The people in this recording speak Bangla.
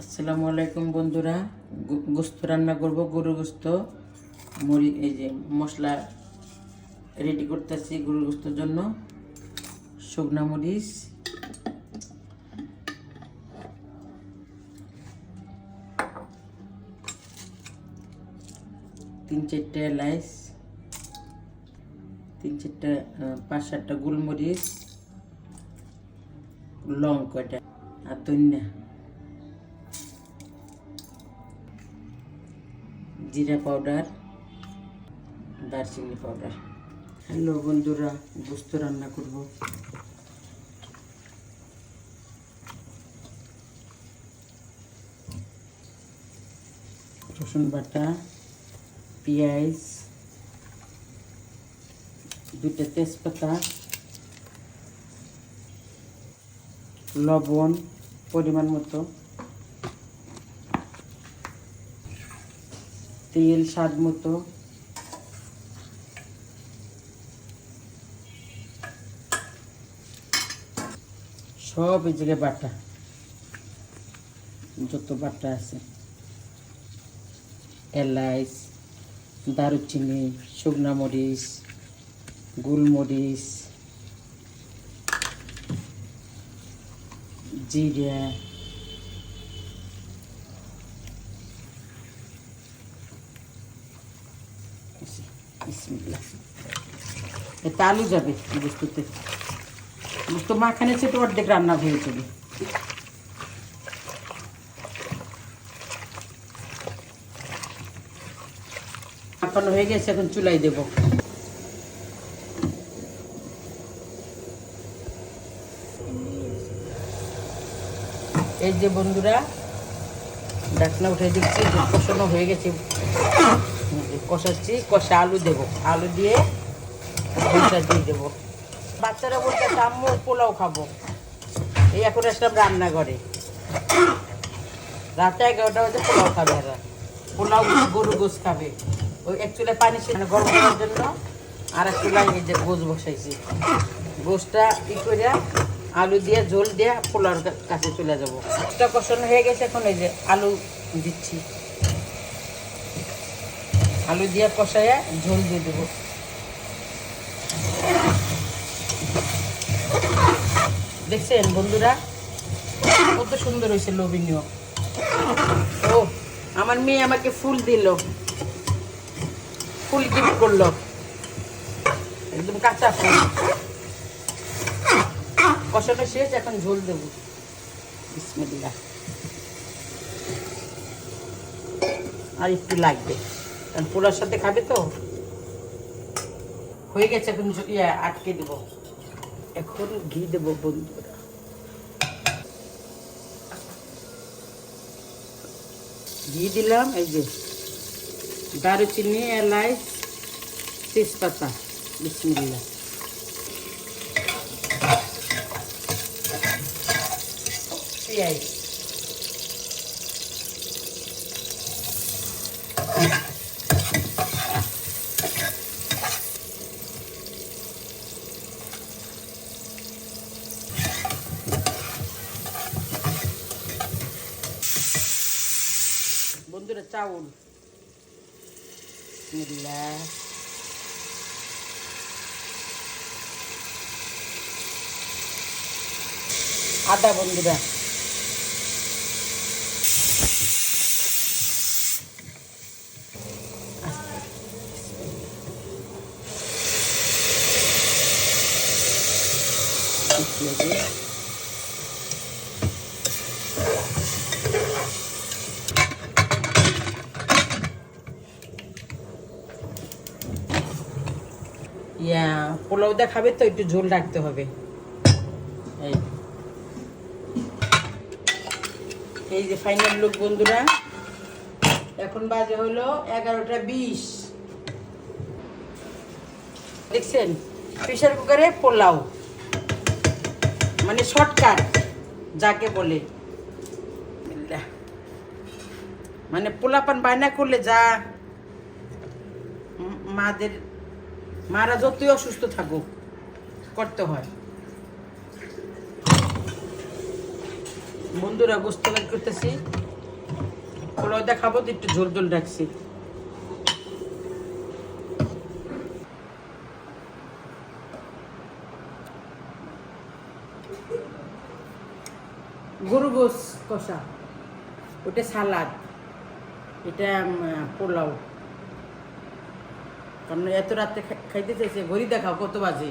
আসসালামু আলাইকুম বন্ধুরা। গোস্ত রান্না করব গরু গোস্ত। মরি এই যে মশলা রেডি করতেছি গরু গোস্তর জন্য। শুকনা মরিচ। তিন চারটে এলাইচ। তিন চারটে পাঁচ সাতটা গোলমরিচ। লং কয়টা? আর ধন্যা। জিরা পাউডার, দারচিনি পাউডার। হ্যালো বন্ধুরা গোস্ত রান্না করব। রসুন বাটা, পেঁয়াজ, দুইটা তেজপাতা, লবণ পরিমাণ মতো। তেল, স্বাদ মতো। সব এই জায়গায় বাটা। যত বাটা আছে। এলাচ দারুচিনি, শুকনা মরিচ, গোলমরিচ, জিরা। বিসমিল্লাহ। এতে আলু যাবে বস্তুতে। তো মাখানে ছোটো অর্ধেক রান্না হয়ে যাবে। মাখানো হয়ে গেছে, এখন চুলাই দেব। এই যে বন্ধুরা, ডাকনা উঠে দিচ্ছি কষানো হয়ে গেছে। কষাচ্ছি, কষা আলু দেবো। আলু দিয়ে ভুষা দিয়ে দেবো। বাচ্চারা বলতে আম্মু পোলাও খাব। এই এখন আসলাম রান্নাঘরে। রাতে এগারোটা বাজে পোলাও খাবে এরা। পোলাও গরু গোস খাবে। ওই এক চুলায় পানি সে গরম করার জন্য, আর এক চুলায় এই যে গোস বসাইছি। গোসটা ই করে আলু দিয়ে ঝোল দিয়ে পোলাওর কাছে চলে যাব। কষানো হয়ে গেছে, এখন এই যে আলু দিচ্ছি। আলু দিয়ে কষাইয়া ঝোল দিয়ে দেবো। দেখছেন বন্ধুরা? কত সুন্দর হয়েছে লোভনীয়। ও, আমার মেয়ে আমাকে ফুল দিল। ফুল গিফট করল। একদম কাঁচা ফুল। কষানো শেষ, এখন ঝোল দেব। আর একটু লাগবে। পোলার সাথে খাবে তো? হয়ে গেছে এখন ইয়ে আটকে দেবো। এখন ঘি দেবো বন্ধুরা। ঘি দিলাম, এই যে দারুচিনি এলাচ তেজপাতা বিসমিল্লা পেঁয়াজ বন্ধুরা চাউল বিসমিল্লাহ আদা বন্ধুরা পেঁয়াজে ইয়া পোলাও দা খাবে তো, একটু ঝোল রাখতে হবে। এই। এই যে ফাইনাল লুক বন্ধুরা, এখন বাজে হলো এগারোটা বিশ। দেখছেন? প্রেশার কুকারে পোলাও। মানে শর্টকাট যাকে বলে। মানে পোলাপান বায়না করলে যা মাদের মারা যতই অসুস্থ থাকুক, করতে হয়। বন্ধুরা, গোস্ত করতেছি। পোলাও দেখাবো, তো একটু ঝোল ঝোল রাখছি গরু গোস কষা, ওটা সালাদ, এটা পোলাও। কারণ এত রাত্রে খাইতে চাইছে ঘড়ি দেখাও কত বাজে।